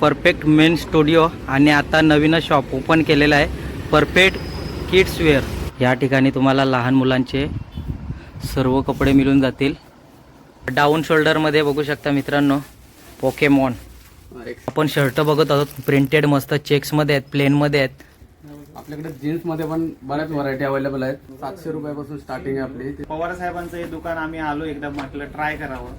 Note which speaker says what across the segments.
Speaker 1: Perfect main studio आणि आता नवीनच शॉप ओपन केलेलं आहे परफेक्ट किड्स वेअर. या ठिकाणी तुम्हाला लहान मुलांचे सर्व कपडे मिळून जातील. डाऊन शोल्डरमध्ये बघू शकता मित्रांनो पोकेमॉन. आपण शर्ट बघत आहोत प्रिंटेड मस्त चेक्समध्ये आहेत प्लेनमध्ये आहेत.
Speaker 2: आपल्याकडे जीन्समध्ये पण बऱ्याच व्हरायटी अवेलेबल आहेत. सातशे रुपयापासून स्टार्टिंग आहे आपली.
Speaker 3: पवार साहेबांचं हे दुकान आम्ही आलो एकदा म्हटलं ट्राय करावं.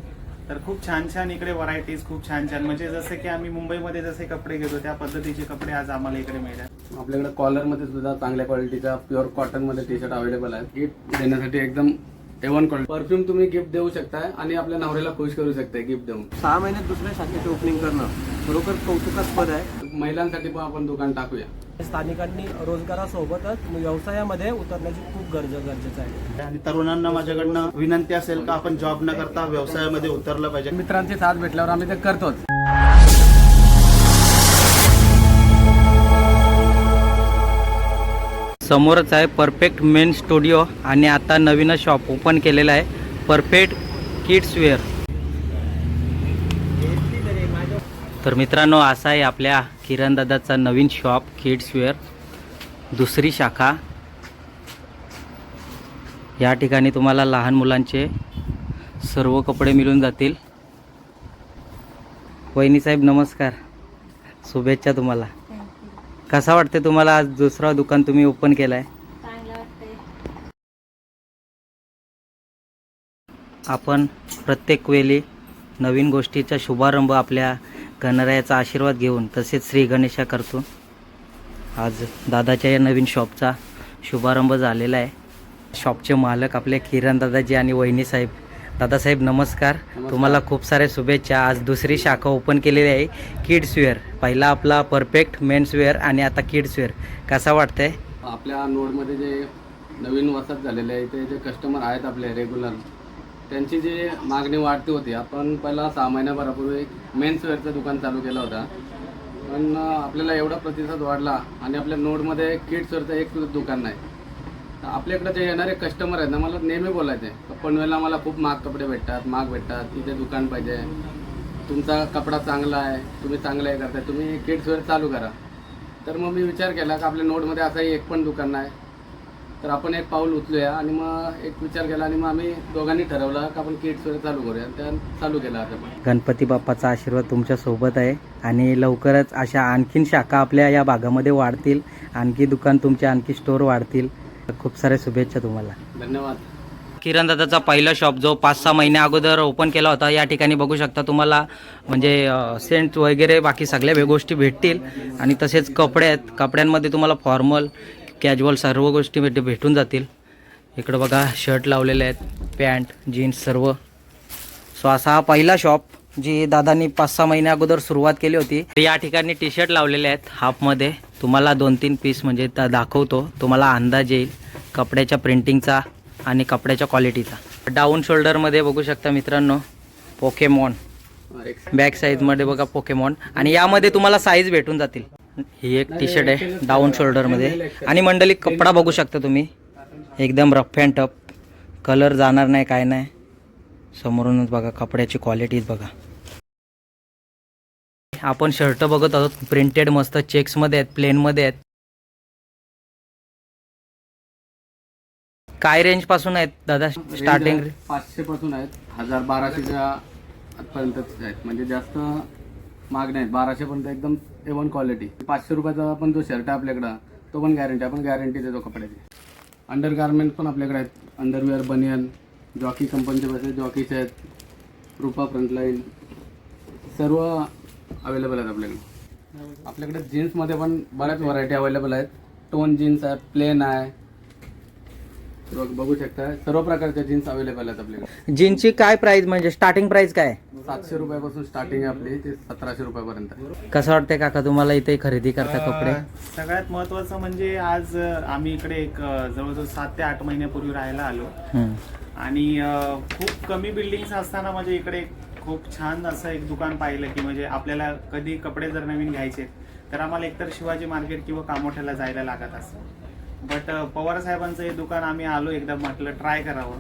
Speaker 3: तर खूप छान छान इकडे व्हरायटीज खूप छान छान. म्हणजे जसं की आम्ही मुंबईमध्ये जसे कपडे घेतो त्या पद्धतीचे कपडे आज आम्हाला इकडे मिळतात.
Speaker 2: आपल्याकडे कॉलरमध्ये सुद्धा चांगल्या क्वालिटीचा प्युअर कॉटनमध्ये टी शर्ट अवेलेबल आहे. गिफ्ट देण्यासाठी एकदम एवन क्वालिटी परफ्यूम तुम्ही गिफ्ट देऊ शकताय आणि आपल्या नवऱ्याला खुश करू शकताय गिफ्ट देऊन.
Speaker 4: सहा महिन्यात दुसऱ्या शाखेचे ओपनिंग करणं खरोखर कौतुकास्पद आहे.
Speaker 2: महिलांसाठी पण आपण दुकान टाकूया.
Speaker 4: स्थानिकांनी रोजगारासोबतच व्यवसायामध्ये उतरण्याची खूप गरज गरजेचं आहे.
Speaker 5: आणि तरुणांना माझ्याकडनं विनंती असेल का आपण जॉब न करता व्यवसायामध्ये उतरलं पाहिजे?
Speaker 2: मित्रांची साथ भेटल्यावर आम्ही ते करतोच.
Speaker 1: समोरच आहे परफेक्ट मेन स्टुडिओ आणि आता नवीनच शॉप ओपन केलेलं आहे. परफेक्ट किड्स वेअर तर मित्रांनो असा आहे आपल्या किरण दादाचा नवीन शॉप किड्स वेअर दुसरी शाखा. या ठिकाणी तुम्हाला लहान मुलांचे सर्व कपडे मिळून जातील. वहिनी साहेब नमस्कार. शुभेच्छा तुम्हाला. कसा वाटते तुम्हाला आज दुसरा दुकान तुम्ही ओपन केलं आहे आपण प्रत्येक वेळी नवीन गोष्टीचा शुभारंभ आपल्या गणरायाचा आशीर्वाद घेऊन तसेच श्री गणेशा करतो. आज दादाच्या या नवीन शॉपचा शुभारंभ झालेला आहे. शॉपचे मालक आपले किरण दादाजी आणि वहिनी साहेब. दादासाहेब नमस्कार. तुम्हाला खूप साऱ्या शुभेच्छा. आज दुसरी शाखा ओपन केलेली आहे. किड्स वेअर पहिला आपला परफेक्ट मेन्स वेअर आणि आता किड्स वेअर कसा वाटतंय?
Speaker 2: आपल्या नोडमध्ये जे नवीन वसत झालेले आहे ते जे कस्टमर आहेत आपले रेग्युलर त्यांची जी मागणी वाढती होती आपण पहिला सहा महिन्याभरापूर्वी मेन्स वेअरचं दुकान चालू केलं होतं. पण आपल्याला एवढा प्रतिसाद वाढला आणि आपल्या नोडमध्ये किड्सवेरचं एक दुकान नाही. तर आपल्याकडे जे येणारे कस्टमर आहेत ना मला नेहमी बोलायचे पनवेलला मला खूप महाग कपडे भेटतात महाग भेटतात इथे दुकान पाहिजे. तुमचा कपडा चांगला आहे तुम्ही चांगलं हे करताय तुम्ही किड्स वेअर चालू करा. तर मग मी विचार केला की आपल्या नोडमध्ये असंही एक पण दुकान नाही? तर आपण एक पाऊल उचलूया आणि मग एक विचार केला आणि मग आम्ही दोघांनी ठरवलं की आपण किड्स वेअर चालू करूया. त्या चालू केलं आता पण.
Speaker 1: गणपती बाप्पाचा आशीर्वाद तुमच्यासोबत आहे आणि लवकरच अशा आणखीन शाखा आपल्या या भागामध्ये वाढतील. आणखी दुकान तुमचे आणखी स्टोर वाढतील. खूप साऱ्या शुभेच्छा तुम्हाला.
Speaker 2: धन्यवाद.
Speaker 1: किरण दादाचा पहिला शॉप जो पाच सहा महिन्या अगोदर ओपन केला होता या ठिकाणी बघू शकता तुम्हाला म्हणजे सेंट वगैरे बाकी सगळ्या वे- गोष्टी भेटतील. आणि तसेच कपडे आहेत. कपड्यांमध्ये तुम्हाला फॉर्मल कॅज्युअल सर्व गोष्टी भेट भेटून जातील. इकडं बघा शर्ट लावलेले आहेत पॅन्ट जीन्स सर्व. सो असा हा पहिला शॉप जी दादांनी पाच सहा महिन्या अगोदर सुरुवात केली होती. या ठिकाणी टी शर्ट लावलेले आहेत हाफमध्ये तुम्हाला दोन तीन पीस म्हणजे दाखवतो. तुम्हाला अंदाज येईल कपड्याच्या प्रिंटिंगचा आणि कपड्याच्या क्वालिटीचा डाऊन शोल्डरमध्ये बघू शकता मित्रांनो पोकेमॉन बॅक साईजमध्ये बघा पोकेमॉन आणि यामध्ये तुम्हाला साईज भेटून जातील. ही एक टी शर्ट आहे डाऊन शोल्डरमध्ये आणि मंडळी कपडा बघू शकता तुम्ही. एकदम रफ अँड टफ कलर जाणार नाही काय नाही. समोरूनच बघा कपड्याची क्वालिटीच बघा. आपण शर्ट बघत आहोत. प्रिंटेड मस्त चेक्समध्ये आहेत प्लेनमध्ये आहेत. काय रेंजपासून आहेत दादा? स्टार्टिंग
Speaker 2: पाचशे पासून आहेत. हजार बाराशेच्या पर्यंत आहेत. म्हणजे जास्त मागण्या आहेत. बाराशे पर्यंत एकदम ए वन क्वालिटी पाचशे रुपयाचा पण जो शर्ट आहे आपल्याकडं तो पण गॅरंटी आपण गॅरंटी देतो कपड्याची. अंडर गार्मेंट पण आपल्याकडे आहेत. अंडरवेअर बनियन जॉकी कंपनीचे पैसे जॉकीचे आहेत रुपा फ्रंटलाईन सर्व अवेलेबल आहेत आपल्याकडे. आपल्याकडे जीन्समध्ये पण बऱ्याच व्हरायटी अवेलेबल आहेत. टोन जीन्स आहे प्लेन आहे. बघ शकता. सर्व प्रकारच्या जीन्स अवेलेबल आहेत आपल्याकडे.
Speaker 1: जीन्सची काय प्राइस म्हणजे स्टार्टिंग प्राइस काय?
Speaker 2: सातशे रुपयापासून स्टार्टिंग आहे आपली ते सतराशे रुपयापर्यंत आहे.
Speaker 1: कसं वाटतंय काका तुम्हाला इथे खरेदी करता कपडे?
Speaker 3: अं, सगळ्यात महत्वाचं म्हणजे आज अं, आम्ही इकडे एक अं, जवळजवळ सात ते आठ महिन्यापूर्वी राहायला आलो.
Speaker 1: हम्म.
Speaker 3: आणि अं, खूप कमी बिल्डिंग्स असताना म्हणजे इकडे खूप छान असं एक दुकान पाहिलं की म्हणजे आपल्याला कधी कपडे जर नवीन घ्यायचे तर आम्हाला एकतर शिवाजी मार्केट किंवा कामोठ्याला जायला लागत असं बट uh, पवार साहेबांचं हे दुकान आम्ही आलो एकदा म्हटलं ट्राय करावं.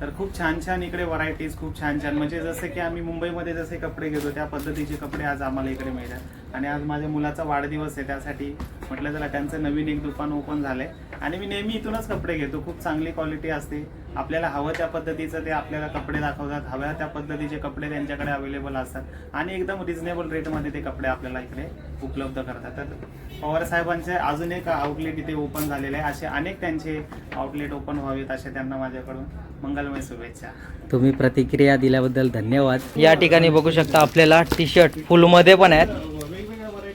Speaker 3: तर खूप छान छान इकडे व्हरायटीज खूप छान छान म्हणजे जसं की आम्ही मुंबईमध्ये जसे कपडे घेतो त्या पद्धतीचे कपडे आज आम्हाला इकडे मिळतात. आणि आज माझ्या मुलाचा वाढदिवस आहे त्यासाठी म्हटलं चला त्यांचं नवीन एक दुकान ओपन झालंय. आणि मी नेहमी इथूनच कपडे घेतो. खूप चांगली क्वालिटी असते. आपल्याला हवं त्या पद्धतीचं ते आपल्याला कपडे दाखवतात हव्या त्या पद्धतीचे कपडे त्यांच्याकडे अवेलेबल असतात. आणि एकदम रिझनेबल रेटमध्ये ते कपडे आपल्याला इकडे उपलब्ध करतात. तर पवार साहेबांचे अजून एक आउटलेट इथे ओपन झालेले आहे. असे अनेक त्यांचे आउटलेट ओपन व्हावेत असे त्यांना माझ्याकडून मंगलमय शुभेच्छा.
Speaker 1: तुम्ही प्रतिक्रिया दिल्याबद्दल धन्यवाद. या ठिकाणी बघू शकता आपल्याला टी शर्ट फुलमध्ये पण आहेत.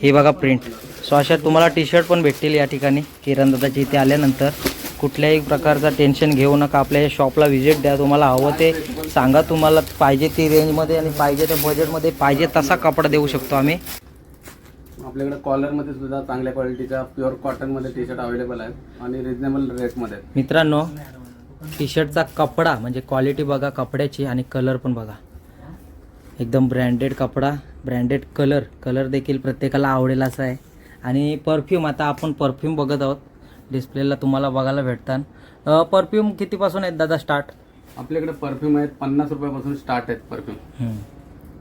Speaker 1: हे बघा प्रिंट सो अशा तुम्हाला टी शर्ट पण भेटतील या ठिकाणी. किरणदादाची इथे आल्यानंतर. कुठल्याही प्रकारचा टेन्शन घेऊ नका. आपल्या या शॉपला व्हिजिट द्या. तुम्हाला हवं ते सांगा. तुम्हाला पाहिजे ती रेंजमध्ये आणि पाहिजे त्या बजेटमध्ये पाहिजे तसा कपडा देऊ शकतो आम्ही.
Speaker 2: आपल्याकडे कॉलरमध्ये सुद्धा चांगल्या क्वालिटीच्या प्युअर कॉटनमध्ये टी शर्ट अवेलेबल आहेत आणि रिजनेबल रेटमध्ये
Speaker 1: मित्रांनो टी शर्टचा कपडा म्हणजे क्वालिटी बघा कपड्याची आणि कलर पण बघा. एकदम ब्रँडेड कपडा ब्रँडेड कलर कलर देखील प्रत्येकाला आवडेल असा आहे. आणि परफ्यूम आता आपण परफ्यूम बघत आहोत. डिस्प्लेला तुम्हाला बघायला भेटतात. परफ्यूम कितीपासून आहेत दादा स्टार्ट
Speaker 2: आपल्याकडे परफ्यूम आहेत पन्नास रुपयापासून स्टार्ट आहेत परफ्यूम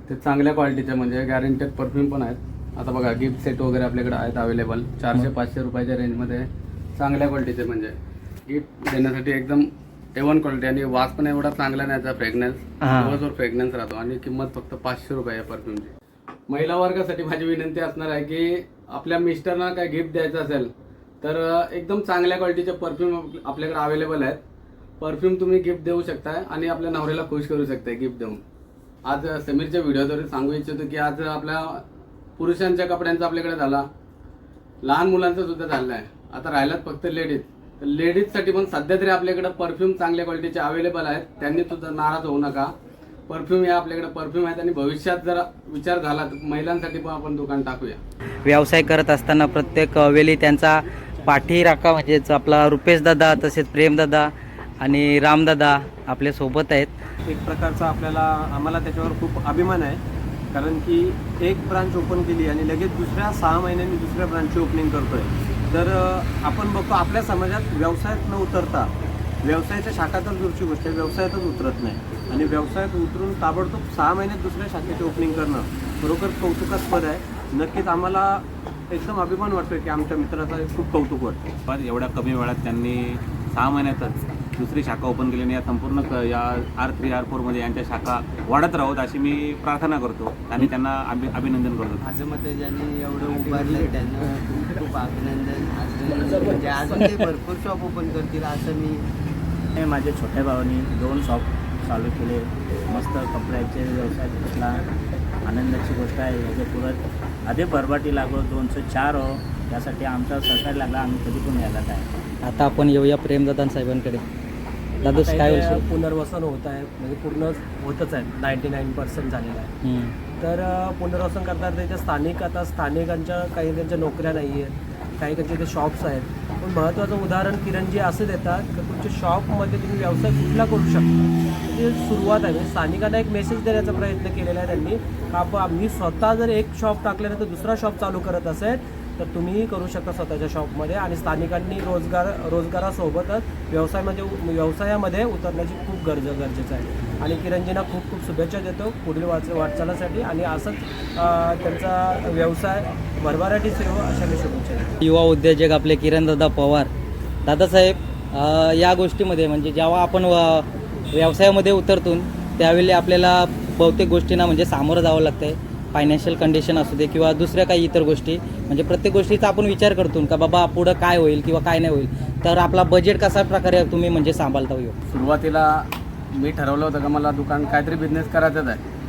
Speaker 2: ते चांगल्या क्वालिटीचे म्हणजे गॅरंटेड परफ्यूम पण आहेत. आता बघा गिफ्ट सेट वगैरे आपल्याकडे आहेत अवेलेबल चारशे पाचशे रुपयाच्या रेंजमध्ये चांगल्या क्वालिटीचे म्हणजे गिफ्ट देण्यासाठी एकदम ए वन क्वालिटी आणि वास पण एवढा चांगला नाही याचा फ्रेग्रन्स. दिवसभर फ्रेग्रन्स राहतो आणि किंमत फक्त पाचशे रुपये आहे परफ्यूमची महिला वर्गासाठी माझी विनंती असणार आहे की आपल्या मिस्टरना काय गिफ्ट द्यायचं असेल तर एकदम चांगल्या क्वालिटीचे परफ्यूम आपल्याकडे अवेलेबल आहेत. परफ्यूम तुम्ही गिफ्ट देऊ शकताय आणि आपल्या नवऱ्याला खुश करू शकताय गिफ्ट देऊन. आज समीरच्या व्हिडिओद्वारे सांगू इच्छितो की आज आपल्या पुरुषांच्या कपड्यांचा आपल्याकडे झाला. लहान मुलांचा सुद्धा झाला आहे. आता राहिलात फक्त लेडीज तर लेडीजसाठी पण सध्या तरी आपल्याकडे परफ्यूम चांगल्या क्वालिटीचे अवेलेबल आहेत. त्यांनी सुद्धा नाराज होऊ नका. परफ्यूम या आपल्याकडे परफ्यूम आहेत आणि भविष्यात जर विचार झाला तर महिलांसाठी पण आपण दुकान टाकूया.
Speaker 1: व्यवसाय करत असताना प्रत्येक वेळी त्यांचा पाठी राखा म्हणजेच आपला रुपेश दादा तसेच प्रेमदादा आणि रामदादा आपल्यासोबत आहेत.
Speaker 4: एक प्रकारचा आपल्याला आम्हाला त्याच्यावर खूप अभिमान आहे. कारण की एक ब्रांच ओपन केली आणि लगेच दुसऱ्या सहा महिन्यांनी दुसऱ्या ब्रांचची ओपनिंग करतोय. तर आपण बघतो आपल्या समाजात व्यवसायात न उतरता व्यवसायाच्या शाखा तर दूरची गोष्ट आहे व्यवसायातच उतरत नाही. आणि व्यवसायात उतरून ताबडतोब सहा महिन्यात दुसऱ्या शाखेची ओपनिंग करणं खरोखर कौतुकास्पद आहे. नक्कीच आम्हाला एकदम अभिमान वाटतोय की आमच्या मित्राचा खूप कौतुक वाटतं
Speaker 6: पण एवढ्या कमी वेळात त्यांनी सहा महिन्यातच दुसरी शाखा ओपन केली आणि या संपूर्ण क- या आर थ्री आर फोरमध्ये यांच्या शाखा वाढत राहोत अशी मी प्रार्थना करतो. आणि त्यांना अभि अभिनंदन करतो.
Speaker 7: माझं मत ज्यांनी एवढं उभारलं त्यांना खूप अभिनंदन. म्हणजे अजून ते भरपूर शॉप ओपन करतील असं मी
Speaker 8: हे माझ्या छोट्या भावानी दोन शॉप चालू केले. मस्त कपड्याचे व्यवसाय घेतला आनंदाची गोष्ट आहे याच्या पुढं अधिक भरभाटी लागलो दोनशे चार हो. यासाठी आमचा सहकार्य लागला आम्ही कधी पण यायला काय
Speaker 1: आता आपण येऊया प्रेमदादा साहेबांकडे. दादू काय?
Speaker 4: पुनर्वसन होत आहे म्हणजे पूर्ण होतच आहे नाईन्टी नाईन पर्सेंट झालेलं आहे. तर पुनर्वसन करताना त्याच्या स्थानिक आता स्थानिकांच्या काही त्यांच्या नोकऱ्या नाही आहेत काही त्यांचे शॉप्स आहेत. पण महत्त्वाचं उदाहरण किरण जे असं देतात की तुमच्या शॉपमध्ये तुम्ही व्यवसाय कुठला करू शकता? ते सुरुवात आहे. म्हणजे स्थानिकांना एक मेसेज देण्याचा प्रयत्न केलेला आहे त्यांनी का आपण स्वतः जर एक शॉप टाकल्यानंतर दुसरा शॉप चालू करत असेल तर तुम्हीही करू शकता स्वतःच्या शॉपमध्ये आणि स्थानिकांनी रोजगार रोजगारासोबतच व्यवसायामध्ये व्यवसायामध्ये उतरण्याची खूप गरज गरजेचं आहे. आणि किरणजींना खूप खूप शुभेच्छा देतो पुढील वाच वाटचालीसाठी. आणि असंच त्यांचा व्यवसाय भरभराटी सेवा अशा मी शुभेच्छा देतो.
Speaker 1: युवा उद्योजक आपले किरणदादा पवार दादासाहेब या गोष्टीमध्ये म्हणजे जेव्हा आपण व- व्यवसायामध्ये उतरतून त्यावेळी आपल्याला बहुतेक गोष्टींना म्हणजे सामोरं जावं लागतं आहे फायनान्शियल कंडिशन असू दे किंवा दुसऱ्या काही इतर गोष्टी. म्हणजे प्रत्येक गोष्टीचा आपण विचार करतो का बाबा पुढं काय होईल किंवा काय नाही होईल. तर आपला बजेट कशा प्रकारे तुम्ही म्हणजे सांभाळता येऊ
Speaker 2: सुरुवातीला मी ठरवलं होतं का मला दुकान काहीतरी बिझनेस करायचाच आहे.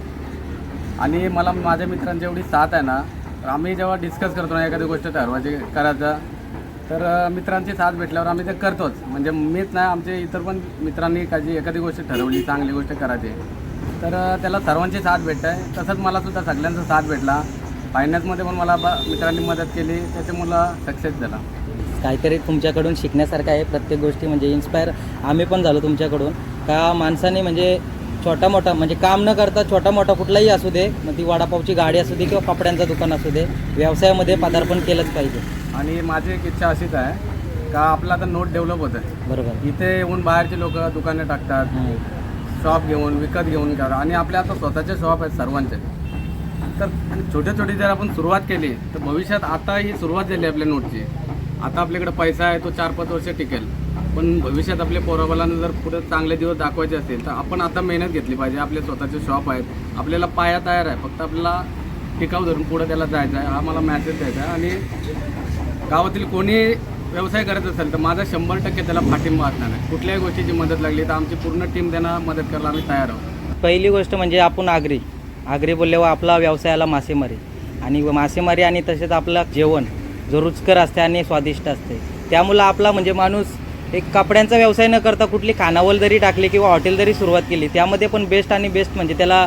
Speaker 2: आणि मला माझ्या मित्रांची एवढी साथ आहे ना तर आम्ही जेव्हा डिस्कस करतो ना एखादी गोष्ट ठरवायची म्हणजे करायचं तर मित्रांची साथ भेटल्यावर आम्ही ते करतोच. म्हणजे मीच नाही आमचे इतर पण मित्रांनी काही एखादी गोष्ट ठरवली चांगली गोष्ट करायची तर त्याला सर्वांची साथ भेटत. आहे तसंच मला सुद्धा सगळ्यांचा साथ भेटला. फायनान्समध्ये पण मला बा- मित्रांनी मदत केली त्याच्यामुळे मला सक्सेस झाला.
Speaker 1: काहीतरी तुमच्याकडून शिकण्यासारखं आहे प्रत्येक गोष्टी म्हणजे इन्स्पायर आम्ही पण झालो तुमच्याकडून. का माणसाने म्हणजे छोटा मोठा म्हणजे काम न करता छोटा मोठा कुठलाही असू दे मग ती वडापावची गाडी असू दे किंवा कपड्यांचं दुकान असू दे व्यवसायामध्ये पदार्पण केलंच पाहिजे.
Speaker 2: आणि माझी एक इच्छा अशीच आहे का आपलं आता नोट डेव्हलप होत आहे
Speaker 1: बरोबर.
Speaker 2: इथे येऊन बाहेरचे लोक दुकाने टाकतात. शॉप घेऊन विकत घेऊन करा. आणि आपल्या आता स्वतःचे शॉप आहेत सर्वांचे. तर छोट्या छोटी जर आपण सुरुवात केली तर भविष्यात आता ही सुरुवात झाली आपल्या नोटची. आता आपल्याकडे पैसा आहे तो चार पाच वर्ष टिकेल. पण भविष्यात आपल्या पोराबालांना जर पुढे चांगले दिवस दाखवायचे असतील तर आपण आता मेहनत घेतली पाहिजे. आपले स्वतःचे शॉप आहेत. आपल्याला पाया तयार आहे. फक्त आपल्याला टिकाव धरून पुढे त्याला जायचं आहे. हा मला मॅसेज द्यायचा आहे. आणि गावातील कोणी व्यवसाय करत असेल तर माझा शंभर टक्के त्याला पाठिंबा असणार आहे. कुठल्याही गोष्टीची मदत लागली तर आमची पूर्ण टीम त्यांना मदत करायला आम्ही तयार आहोत.
Speaker 1: पहिली गोष्ट म्हणजे आपण आगरी. आगरी बोलल्यावर आपला व्यवसायाला मासेमारी. आणि मासेमारी आणि तसेच आपलं जेवण जो रुचकर असते आणि स्वादिष्ट असते. त्यामुळं आपला म्हणजे माणूस एक कपड्यांचा व्यवसाय न करता कुठली खानावळ जरी टाकली किंवा हॉटेल जरी सुरुवात केली त्यामध्ये पण बेस्ट आणि बेस्ट म्हणजे त्याला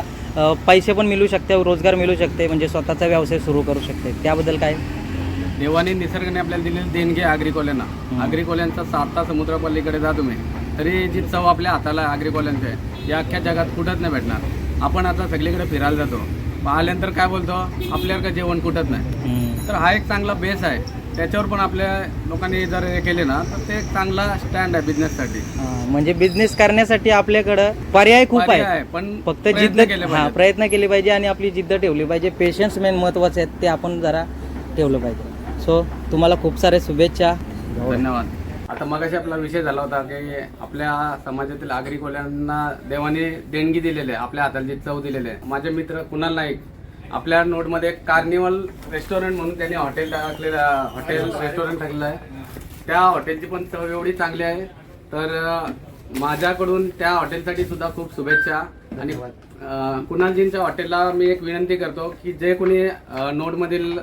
Speaker 1: पैसे पण मिळू शकते रोजगार मिळू शकते म्हणजे स्वतःचा व्यवसाय सुरू करू शकते. त्याबद्दल काय?
Speaker 2: देवाने निसर्गाने आपल्याला दिलेली देणगी आग्रिकोल्यांना. आग्रिकोल्यांचा साता समुद्रापल्लीकडे जा तुम्ही. तरी जी चव आपल्या हाताला आग्रिकोल्यांची आहे या अख्ख्या जगात कुठंच नाही भेटणार. आपण आता सगळीकडे फिरायला जातो. आल्यानंतर काय बोलतो? आपल्याला जेवण कुठंच नाही. तर हा एक चांगला बेस आहे. त्याच्यावर पण आपल्या लोकांनी जर हे केले ना तर ते एक चांगला स्टँड आहे बिझनेससाठी
Speaker 1: अ, म्हणजे बिझनेस करण्यासाठी आपल्याकडं पर्याय खूप
Speaker 2: पर्याय
Speaker 1: आहे
Speaker 2: आहे, पण
Speaker 1: फक्त
Speaker 2: प्रयत्न
Speaker 1: जिद्द
Speaker 2: केले
Speaker 1: हा
Speaker 2: पाहिजेत.
Speaker 1: प्रयत्न केले पाहिजे आणि आपली जिद्द ठेवली पाहिजे. पेशन्स मेन महत्त्वाचे आहेत ते आपण जरा ठेवलं पाहिजे. सो तुम्हाला खूप सारे शुभेच्छा.
Speaker 2: धन्यवाद. आता मगाशी आपला विषय झाला होता की आपल्या समाजातील आग्रिकोल्यांना देवाने देणगी दिलेली आहे आपल्या हाताला जी चव दिलेली आहे. माझे मित्र कुणाल नाईक आपल्या नोटमध्ये कार्निवल रेस्टॉरंट म्हणून त्यांनी हॉटेल टाकलेलं हॉटेल रेस्टॉरंट टाकलेलं आहे. त्या हॉटेलची पण चव एवढी चांगली आहे. तर माझ्याकडून त्या हॉटेलसाठी सुद्धा खूप शुभेच्छा. आणि कुणालजींच्या हॉटेलला मी एक विनंती करतो की जे कोणी नोटमधील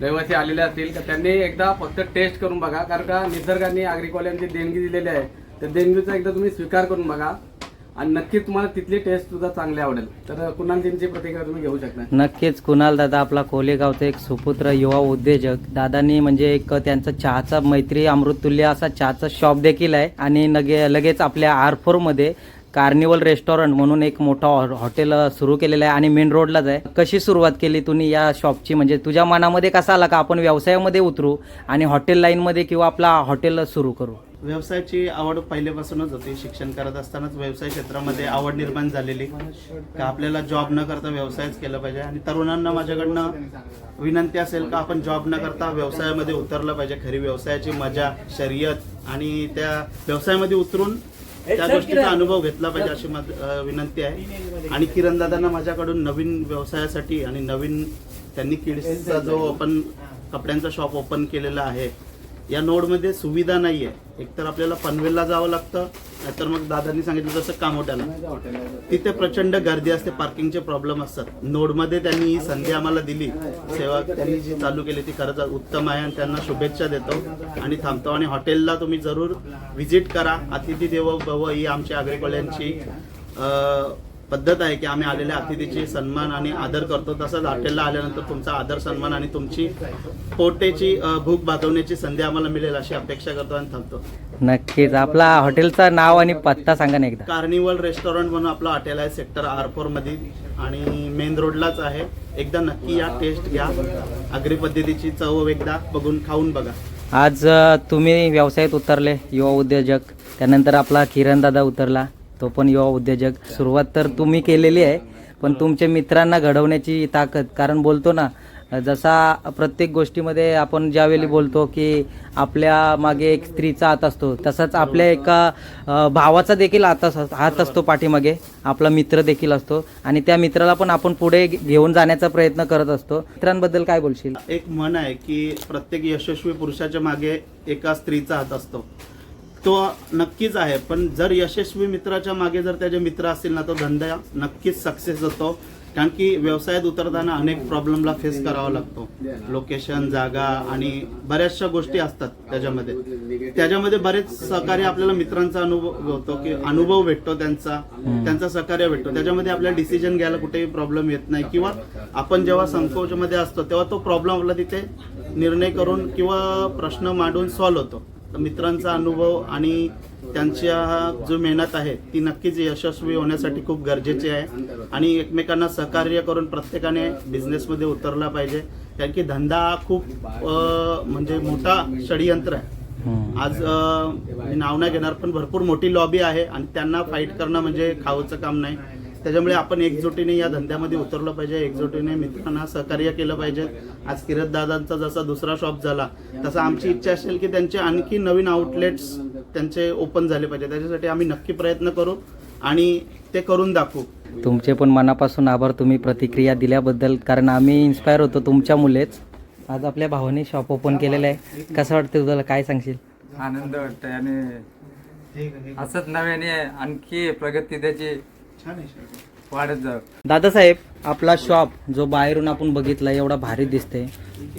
Speaker 2: रहिवासी आलेले असतील तर त्यांनी एकदा फक्त टेस्ट करून बघा. कारण का निसर्गाने आग्रिकोल्यांची देणगी दिलेली आहे. त्या देणगीचा एकदा तुम्ही स्वीकार करून बघा. आणि नक्कीच तुम्हाला तिथली टेस्ट सुद्धा चांगली आवडेल. तर कुणालजींची प्रतिक्रिया तुम्ही घेऊ शकता.
Speaker 1: नक्कीच कुणाल दादा आपला कोलेगावचा एक सुपुत्र युवा उद्योजक. दादांनी म्हणजे एक त्यांचा चहाचा मैत्री अमृततुल्य असा चहाचा शॉप देखील आहे. आणि लगे लगेच आपल्या आर फोरमध्ये कार्निवल रेस्टॉरंट म्हणून एक मोठा हॉ- हॉटेल सुरू केलेलं आहे. आणि मेन रोडलाच आहे. कशी सुरुवात केली तुम्ही या शॉपची म्हणजे तुझ्या मनामध्ये कसा आला का आपण व्यवसायामध्ये उतरू आणि हॉटेल लाईनमध्ये किंवा आपला हॉटेल सुरू करू?
Speaker 5: व्यवसायाची आवड पहिल्यापासूनच होती. शिक्षण करत असतानाच व्यवसाय क्षेत्रामध्ये आवड निर्माण झालेली. का आपल्याला जॉब न करता व्यवसायच केला पाहिजे. आणि तरुणांना माझ्याकडनं विनंती असेल का आपण जॉब न करता व्यवसायामध्ये उतरलं पाहिजे. खरी व्यवसायाची मजा शर्यत आणि त्या व्यवसायामध्ये उतरून त्या गोष्टीचा अनुभव घेतला पाहिजे अशी माझ- विनंती आहे. आणि किरण दादांना माझ्याकडून नवीन व्यवसायासाठी आणि नवीन त्यांनी किड्सचा जो आपण कपड्यांचा शॉप ओपन केलेला आहे. या नोडमध्ये सुविधा नाही आहे एकतर आपल्याला पनवेलला जावं लागतं नाहीतर मग दादांनी सांगितलं तसं कामोट्याला. तिथे प्रचंड गर्दी असते पार्किंगचे प्रॉब्लेम असतात. नोडमध्ये त्यांनी ही संधी आम्हाला दिली. सेवा त्यांनी जी चालू केली ती खरंच उत्तम आहे आणि त्यांना शुभेच्छा देतो. आणि थांबतो आणि हॉटेलला तुम्ही जरूर व्हिजिट करा. अतिथी देव भव ही आमच्या आग्रेकोल्यांची पद्धत आहे की आम्ही आलेल्या अतिथीची सन्मान आणि आदर करतो. तसंच हॉटेलला आल्यानंतर तुमचा आदर सन्मान आणि तुमची पोटेची भूक भागवण्याची संधी आम्हाला मिळेल अशी अपेक्षा करतो आणि थांबतो.
Speaker 1: नक्कीच. आपला हॉटेलचं नाव आणि पत्ता सांगा ना एकदा.
Speaker 5: कार्निवल रेस्टॉरंट म्हणून आपलं हॉटेल आहे सेक्टर आर फोरमध्ये आणि मेन रोडलाच आहे. एकदा नक्की या टेस्ट घ्या. आगरी पद्धतीची चव एकदा बघून खाऊन बघा.
Speaker 1: आज तुम्ही व्यवसायात उतरले युवा उद्योजक. त्यानंतर आपला किरण दादा उतरला. तो पण युवा उद्योजक. सुरुवात तर तुम्ही केलेली आहे पण तुमच्या मित्रांना घडवण्याची ताकद. कारण बोलतो ना जसा प्रत्येक गोष्टीमध्ये आपण ज्यावेळी बोलतो की आपल्या मागे एक स्त्रीचा हात असतो तसाच आपल्या एका भावाचा देखील हात अस- हात असतो पाठीमागे. आपला मित्र देखील असतो. आणि त्या मित्राला पण आपण पुढे घेऊन जाण्याचा प्रयत्न करत असतो. मित्रांबद्दल काय बोलशील?
Speaker 5: एक म्हण आहे की प्रत्येक यशस्वी पुरुषाच्या मागे एका स्त्रीचा हात असतो. तो नक्कीच आहे. पण जर यशस्वी मित्राच्या मागे जर त्याचे मित्र असतील ना तो धंदा नक्कीच सक्सेस होतो. कारण की व्यवसायात उतरताना अनेक प्रॉब्लेमला फेस करावा लागतो. लोकेशन जागा आणि बऱ्याचशा गोष्टी असतात त्याच्यामध्ये. त्याच्यामध्ये बरेच सहकार्य आपल्याला मित्रांचा अनुभव होतो की अनुभव भेटतो त्यांचा. त्यांचा सहकार्य भेटतो. त्याच्यामध्ये आपल्याला डिसिजन घ्यायला कुठेही प्रॉब्लेम येत नाही. किंवा आपण जेव्हा संकोचमध्ये असतो तेव्हा तो प्रॉब्लेम आपला तिथे निर्णय करून किंवा प्रश्न मांडून सॉल्व्ह होतो. मित्रांचा अनुभव आणि त्यांच्या जो मेहनत आहे ती नक्कीच यशस्वी होण्यासाठी खूप गरजेची आहे. आणि एकमेकांना सहकार्य करून प्रत्येकाने बिझनेसमध्ये उतरला पाहिजे. कारण की धंदा हा खूप म्हणजे मोठा षडयंत्र आहे. आज मी नाव नाही घेणार पण भरपूर मोठी लॉबी आहे आणि त्यांना फाईट करणं म्हणजे खाऊचं काम नाही. त्याच्यामुळे आपण एकजुटीने या धंद्यामध्ये उतरलं पाहिजे एकजुटीने मित्रांना सहकार्य केलं पाहिजे. आज किरत दादांचा जसा दुसरा शॉप झाला तसा आमची इच्छा असेल की त्यांचे आणखी नवीन आउटलेट्स त्यांचे ओपन झाले पाहिजे. त्याच्यासाठी आम्ही नक्की प्रयत्न करू आणि ते करून दाखवू.
Speaker 1: तुमचे पण मनापासून आभार. तुम्ही प्रतिक्रिया दिल्याबद्दल कारण आम्ही इन्स्पायर होतो तुमच्यामुळेच आज आपल्या भावाने शॉप ओपन केलेलं आहे. कसं वाटतं तुला काय सांगशील?
Speaker 9: आनंद वाटतोय आणि असंच नव्याने आणखी प्रगती त्याची वाढत जाऊ
Speaker 1: दादासाहेब आपला शॉप जो बाहेरून आपण बघितला एवढा भारी दिसते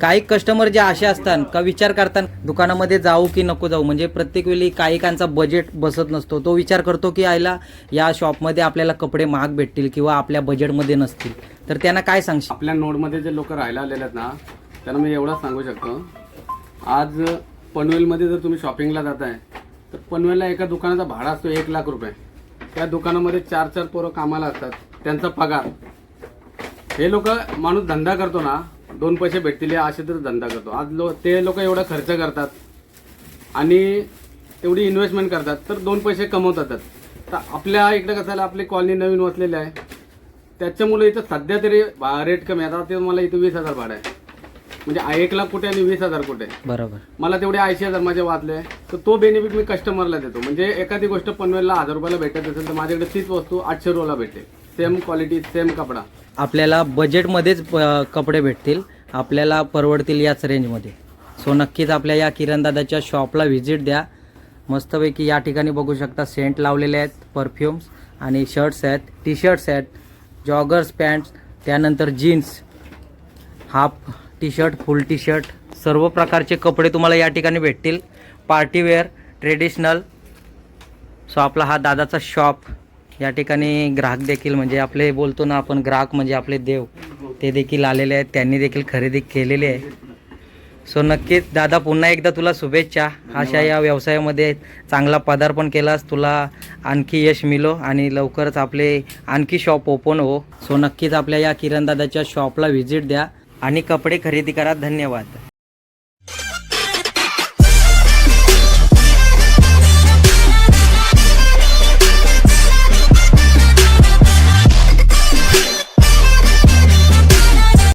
Speaker 1: काही कस्टमर जे असे असतात का विचार करतात दुकानामध्ये जाऊ की नको जाऊ म्हणजे प्रत्येक वेळी काहीकांचा बजेट बसत नसतो. तो विचार करतो की आयला या शॉपमध्ये आपल्याला कपडे महाग भेटतील किंवा आपल्या बजेटमध्ये नसतील. तर त्यांना काय सांगशील?
Speaker 2: आपल्या नोडमध्ये जे लोक राहायला आलेले आहेत ना त्यांना मी एवढंच सांगू शकतो. आज पनवेलमध्ये जर तुम्ही शॉपिंगला जाताय तर पनवेलला एका दुकानाचा भाडा असतो एक लाख रुपये. त्या दुकानामध्ये चार चार पोरं कामाला असतात. त्यांचा पगार. हे लोक माणूस धंदा करतो ना दोन पैसे भेटतील या तर धंदा करतो. आज लो ते लोक एवढा खर्च करतात आणि एवढी इन्व्हेस्टमेंट करतात तर दोन पैसे कमवतातच तर आपल्या इकडे कसं आपली कॉलनी नवीन वसलेली आहे. त्याच्यामुळे इथं सध्या तरी रेट कमी आहे. आता ते मला इथं वीस हजार भाडं आहे. म्हणजे एक लाख कुठे आणि वीस हजार कुठे
Speaker 1: बरोबर.
Speaker 2: मला तेवढे ऐंशी हजार माझे वाचले. तर तो बेनिफिट मी कस्टमरला देतो. म्हणजे एखादी गोष्ट पनवेलला हजार रुपयाला भेटत असेल तर माझ्याकडे तीच वस्तू आठशे रुपयाला भेटेल सेम क्वालिटी सेम कपडा.
Speaker 1: आपल्याला बजेटमध्येच अ, कपडे भेटतील. आपल्याला परवडतील याच रेंजमध्ये सो नक्कीच आपल्या या किरणदादाच्या शॉपला व्हिजिट द्या. मस्तपैकी या ठिकाणी बघू शकता सेंट लावलेले आहेत परफ्युम्स आणि शर्ट्स आहेत टी शर्ट्स आहेत जॉगर्स पॅन्ट्स त्यानंतर jeans half T shirt full T shirt सर्व प्रकारचे कपडे तुम्हाला या ठिकाणी भेटतील. Party wear traditional. सो आपला हा दादाचा शॉप. या ठिकाणी ग्राहक देखील म्हणजे आपले बोलतो ना आपण ग्राहक म्हणजे आपले देव. ते देखील आलेले आहेत. त्यांनी देखील खरेदी केलेली आहे. सो नक्कीच दादा पुन्हा एकदा तुला शुभेच्छा. अशा या व्यवसायामध्ये चांगला पदार्पण केलास तुला आणखी यश मिलो आणि लवकरच आपले आणखी शॉप ओपन हो. सो नक्कीच आपल्या या किरण दादाच्या शॉपला व्हिजिट द्या. आणि कपडे खरेदी करा. धन्यवाद.